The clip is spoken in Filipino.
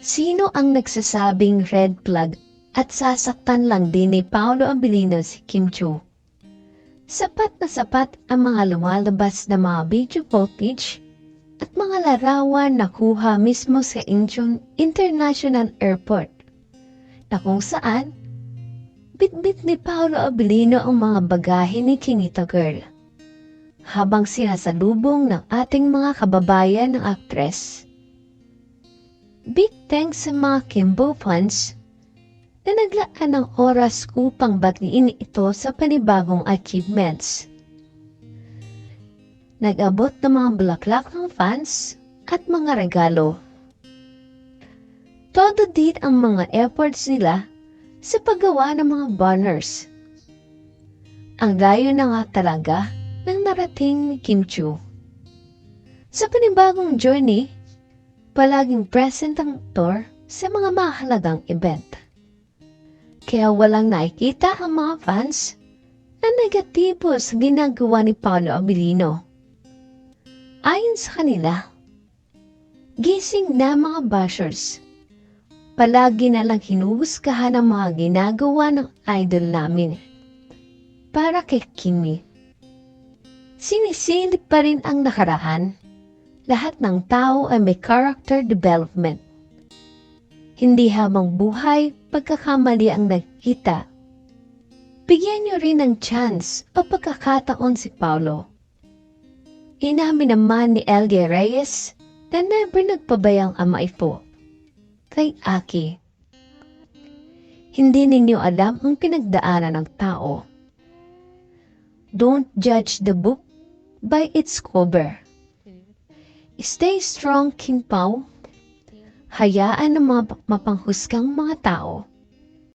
Sino ang nagsasabing red flag at sasaktan lang din ni Paolo Abilino si Kim Cho? Sapat na sapat ang mga lumalabas na mga video footage at mga larawan na kuha mismo sa Incheon International Airport na kung saan bitbit ni Paolo Abilino ang mga bagahe ni Kinita Girl habang sinasalubong ng ating mga kababayan ng aktres. Big thanks sa mga Kimbo fans na naglaan ng oras upang batiin ito sa panibagong achievements. Nag-abot ng mga bulaklak ng fans at mga regalo. Todo din ang mga efforts nila sa paggawa ng mga banners. Ang layo na nga talaga ng narating ni Kim Chu. Sa panibagong journey, palaging present ang aktor sa mga mahalagang event. Kaya walang nakikita ang mga fans na negatibo sa ginagawa ni Paolo Abilino. Ayon sa kanila, gising na mga bashers. Palagi na lang hinuhusgahan ang mga ginagawa ng idol namin. Para kay Kimi. Sinisilip pa rin ang nakaraan. Lahat ng tao ay may character development. Hindi habang buhay, pagkakamali ang nagkita. Bigyan niyo rin ng chance o pagkakataon si Paulo. Inamin naman ni Elia Reyes na never nagpabayang ama ito. Kay Aki. Hindi ninyo alam ang pinagdaanan ng tao. Don't judge the book by its cover. Stay strong, King Pao. Hayaan ng mga mapanghusgang mga tao